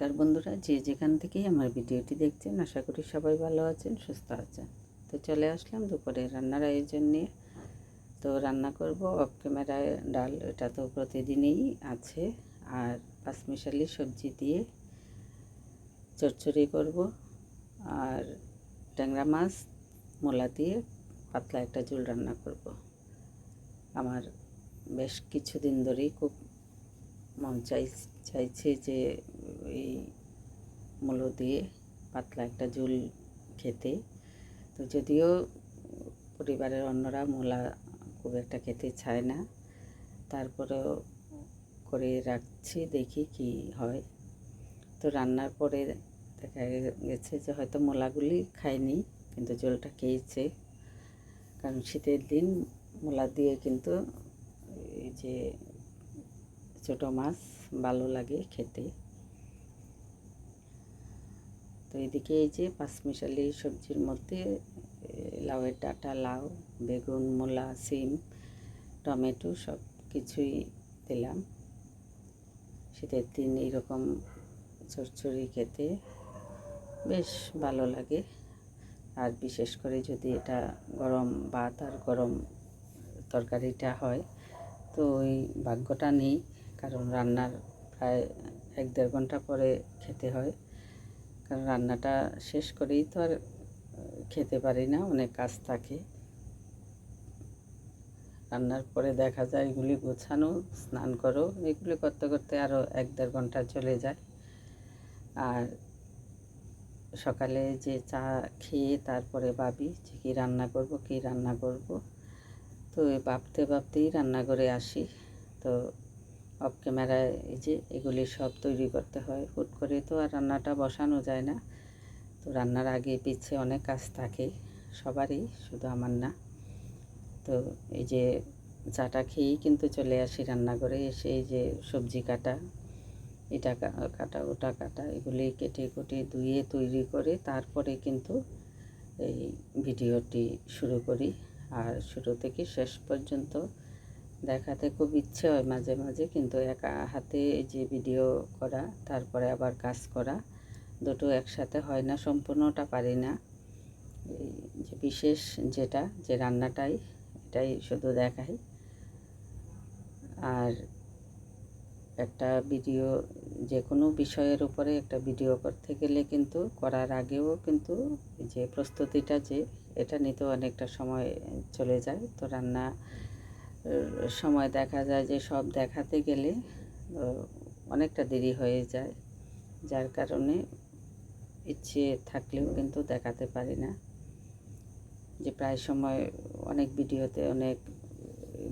নমস্কার বন্ধুরা, যে যেখান থেকেই আমার ভিডিওটি দেখছেন, আশা করি সবাই ভালো আছেন, সুস্থ আছেন। তো চলে আসলাম দুপুরে রান্নার আয়োজন নিয়ে। তো রান্না করব অফ ক্যামেরায় ডাল, এটা তো প্রতিদিনই আছে। আর পাঁচমিশালি সবজি দিয়ে চচ্চড়ি করব। আর ট্যাংরা মাছ, মোলা দিয়ে পাতলা একটা ঝোল রান্না করব। আমার বেশ কিছুদিন ধরেই খুব মন চাই চাইছে যে এই মূলো দিয়ে পাতলা একটা ঝোল খেতে। তো যদিও পরিবারের অন্যরা মূলা খুব একটা খেতে চায় না, তারপরেও করে রাখছি, দেখি কি হয়। তো রান্নার পরে দেখা গেছে যে হয়তো মূলাগুলি খায়নি কিন্তু জলটা খেয়েছে। কারণ শীতের দিন মূলা দিয়ে কিন্তু এই যে ছোটো মাছ ভালো লাগে খেতে। তো এদিকে এই যে পাঁচমিশালি সবজির মধ্যে লাউয়ের ডাঁটা, লাউ, বেগুন, মূলা, সিম, টমেটো সব কিছুই দিলাম। শীতের দিন এইরকম চচ্চড়ি খেতে বেশ ভালো লাগে। আর বিশেষ করে যদি এটা গরম ভাত আর গরম তরকারিটা হয়, তো ওই ভাগ্যটা নেই। কারণ রান্নার প্রায় এক দেড় ঘণ্টা পরে খেতে হয়। কারণ রান্নাটা শেষ করেই তো আর খেতে পারি না, অনেক কাজ থাকে। রান্নার পরে দেখা যায় এগুলি গোছানো, স্নান করো, এগুলি করতে করতে আরও এক দেড় ঘণ্টা চলে যায়। আর সকালে যে চা খেয়ে তারপরে ভাবি যে কী রান্না করব, কী রান্না করব। তো ভাবতে ভাবতেই রান্নাঘরে আসি। তো অফ ক্যামেরায় এই যে এগুলি সব তৈরি করতে হয়। হুট করে তো আর রান্নাটা বসানো যায় না। তো রান্নার আগে পিছে অনেক কাজ থাকে, সবারই, শুধু আমার না। তো এই যে চাটা খেয়েই কিন্তু চলে আসি রান্নাঘরে, এসে এই যে সবজি কাটা, এটা কাটা, ওটা কাটা, এগুলি কেটে কুটে ধুয়ে তৈরি করে তারপরে কিন্তু এই ভিডিওটি শুরু করি। আর শুরু থেকে শেষ পর্যন্ত দেখাতে খুব ইচ্ছে হয় মাঝে মাঝে, কিন্তু একা হাতে যে ভিডিও করা, তারপরে আবার কাজ করা, দুটো একসাথে হয় না, সম্পূর্ণটা পারি না। যে বিশেষ যেটা, যে রান্নাটাই, এটাই শুধু দেখাই। আর একটা ভিডিও যে কোনো বিষয়ের উপরে একটা ভিডিও করতে গেলে কিন্তু, করার আগেও কিন্তু যে প্রস্তুতিটা যে, এটা নিতেও অনেকটা সময় চলে যায়। তো রান্না সময় দেখা যায় যে সব দেখাতে গেলে অনেকটা দেরি হয়ে যায়। যার কারণে ইচ্ছে থাকলেও কিন্তু দেখাতে পারি না। যে প্রায় সময় অনেক ভিডিওতে অনেক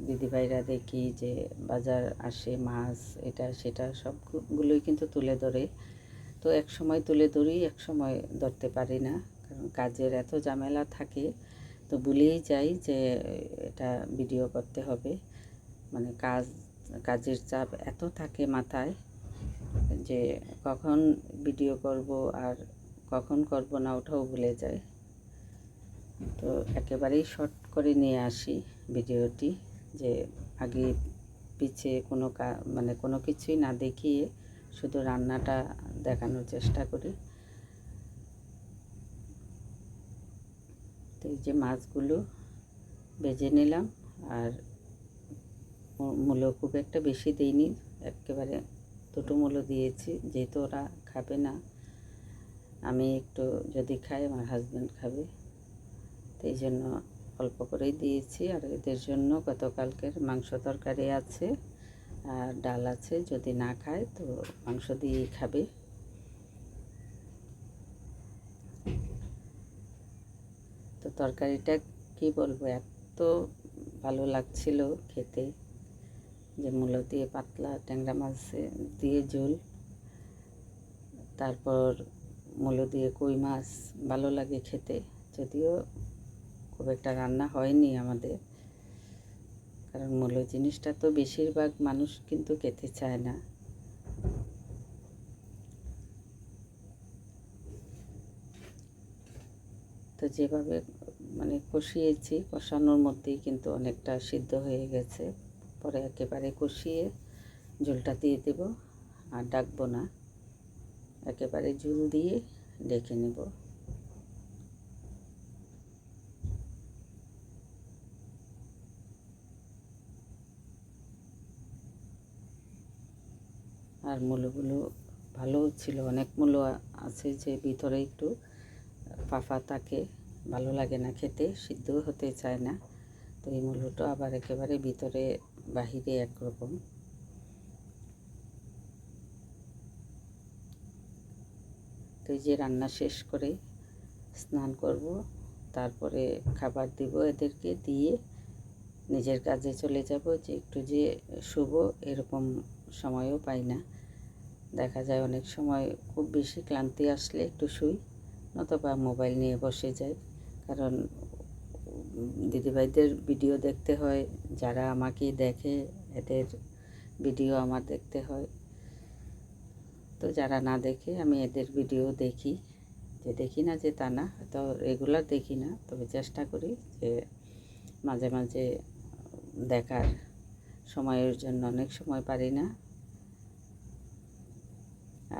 দিদিভাইরা দেখি যে বাজার আসে, মাছ, এটা, সেটা সবগুলোই কিন্তু তুলে ধরে। তো এক সময় তুলে ধরি এক সময় ধরতে পারি না, কারণ কাজের এত ঝামেলা থাকে। তো ভুলেই যাই যে, এটা ভিডিও করতে হবে। মানে কাজ, কাজের চাপ এত থাকে মাথায় যে, কখন ভিডিও করব আর কখন করব না ওটাও ভুলে যায় তো একেবারেই শর্ট করে নিয়ে আসি ভিডিওটি যে, আগে পিছে কোনো মানে কোনো কিছুই না দেখিয়ে শুধু রান্নাটা দেখানোর চেষ্টা করি। তো এই যে মাছগুলো বেজে নিলাম আর মূলো খুব একটা বেশি দিইনি, একেবারে দুটো মূলো দিয়েছি, যেহেতু ওরা খাবে না, আমি একটু যদি খাই আমার হাজব্যান্ড খাবে, তো এই জন্য অল্প করেই দিয়েছি, আর এদের জন্য গতকালকের মাংস তরকারি আছে আর ডাল আছে, যদি না খায় তো মাংস দিয়েই খাবে তো তরকারিটা কি বলব, এত ভালো লাগছিল খেতে যে মূলো দিয়ে পাতলা ট্যাংরা মাছ দিয়ে ঝোল, তারপর মূলো দিয়ে কই মাছ, ভালো লাগে খেতে। যদিও খুব একটা রান্না হয়নি আমাদের, কারণ মূলো জিনিসটা তো বেশিরভাগ মানুষ কিন্তু খেতে চায় না। তো যেভাবে মানে কষিয়েছি, কষানোর মধ্যেই কিন্তু অনেকটা সিদ্ধ হয়ে গেছে। পরে একেবারে কষিয়ে ঝোলটা দিয়ে দেব, আর ডাকবো না। একেবারে ঝুল দিয়ে ডেকে নেব। আর মূলগুলো ভালো ছিল, অনেক মূল আছে যে ভিতরে একটু ফাফা থাকে। ভালো লাগে না খেতে সিদ্ধ হতে চায় না। তো এই মূলটা আবার একেবারে ভিতরে, বাহিরে একরকম তো এই যে রান্না শেষ করে স্নান করব, তারপরে খাবার দিব এদেরকে দিয়ে নিজের কাজে চলে যাব। যে একটু যে শুভ এরকম সময়ও পাই না। দেখা যায় অনেক সময় খুব বেশি ক্লান্তি আসলে একটু শুই, নতবা মোবাইল নিয়ে বসে যাই। কারণ দিদিভাইদের ভিডিও দেখতে হয়, যারা আমাকে দেখে এদের ভিডিও আমার দেখতে হয়। তো যারা না দেখে আমি এদের ভিডিও দেখি, যে দেখি না যে তা না, তো রেগুলার দেখি না, তবে চেষ্টা করি যে মাঝে মাঝে দেখার সময়ের জন্য অনেক সময় পারি না।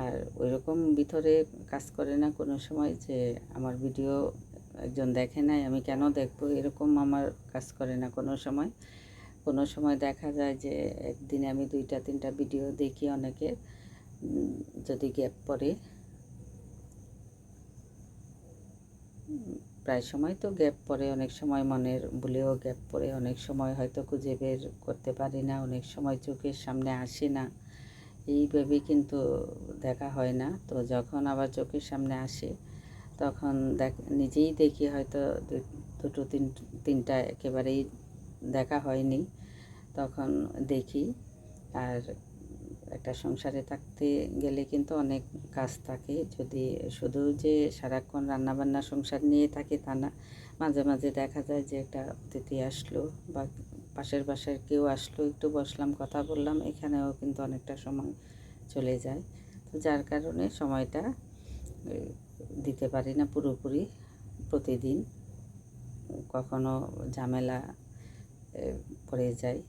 আর ওই রকম ভিতরে কাজ করে না কোনো সময় যে আমার ভিডিও একজন দেখে নাই, আমি কেন দেখব? এরকম আমার কাজ করে না কোনো সময়। কোনো সময় দেখা যায় যে একদিনে আমি দুইটা, তিনটা ভিডিও দেখি অনেকের যদি গ্যাপ পড়ে। প্রায় সময় তো গ্যাপ পড়ে, অনেক সময় মনের ভুলেও গ্যাপ পড়ে, অনেক সময় হয়তো খুঁজে বের করতে পারি না, অনেক সময় চোখের সামনে আসে না। এইভাবে কিন্তু দেখা হয় না। তো যখন আবার চোখের সামনে আসে তখন দেখ, নিজেই দেখি হয়তো দুটো তিন, তিনটা একেবারেই দেখা হয়নি। তখন দেখি, আর একটা সংসারে থাকতে গেলে কিন্তু অনেক কাজ থাকে। যদি শুধু যে সারাক্ষণ রান্নাবান্না সংসার নিয়ে থাকে তা না, মাঝে মাঝে দেখা যায় যে একটা অতিথি আসলো বা পাশের বাসার কেউ আসলো, একটু বসলাম, কথা বললাম, এখানেও কিন্তু অনেকটা সময় চলে যায়। তো যার কারণে সময়টা দিতে পারি না পুরোপুরি প্রতিদিন। কখনো ঝামেলা পড়ে যায়।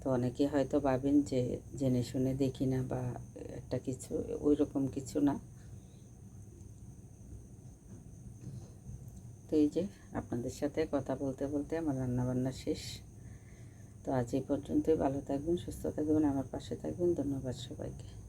তো অনেকে হয়তো ভাবেন যে, জেনে শুনে দেখি না বা একটা কিছু, ওই রকম কিছু না। তো এই যে, আপনাদের সাথে কথা বলতে বলতে আমার রান্নাবান্না শেষ। তো আজ এই পর্যন্তই। ভালো থাকবেন, সুস্থ থাকবেন, আমার পাশে থাকবেন। ধন্যবাদ সবাইকে।